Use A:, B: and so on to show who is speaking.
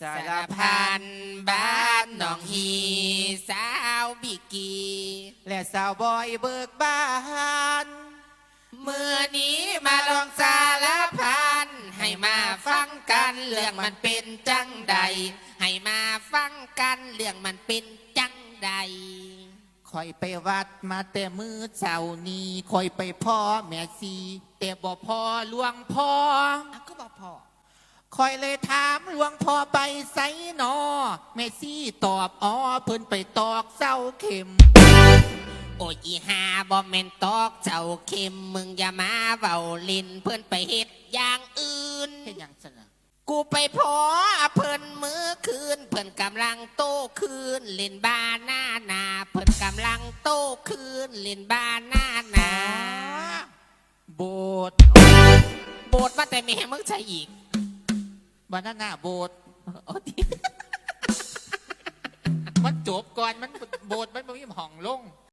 A: สารพันบ้านหนองฮีสาวบิกี
B: และสาวบอยเบิกบาน
A: เมื่อนี้มาลองสารพันให้มาฟังกันเรื่องมันเป็นจังใด ให้มาฟังกันเรื่องมันเป็นจังใด
B: คอยไปวัดมาแต่มือเจ้านี้คอยไปพ่อแม่ซีแต่บ่พ่อหลวงพ่อ
A: ก็บอกพอ
B: คอยเลยถามหลวงพ่อไปไสนอแม่ซี่ตอบอ๋อเพิ่นไปตอกเส้าเข็ม
A: โอ้ยอีหาบอมเมนตอกเจ้าเข็มมึงอย่ามาเบาลินเพื่อนไปเฮ็ดอย่างอื่น
B: เฮ็ดหยังสนะ
A: กูไปพอเพิ่นมือคืน เพิ่นกำลังโตคืนเล่นบ้านหน้าหนาเพิ่นกำลังโตคืนเล่นบ้านหน้าหนา
B: โบสถ์
A: โบดมาแต่แม่มึงใช่อีก
B: บานาน่าโบสถ์
A: โอ้ดิ
B: มันจบก่อนมันโบสถ์มันบ่มีห้องลง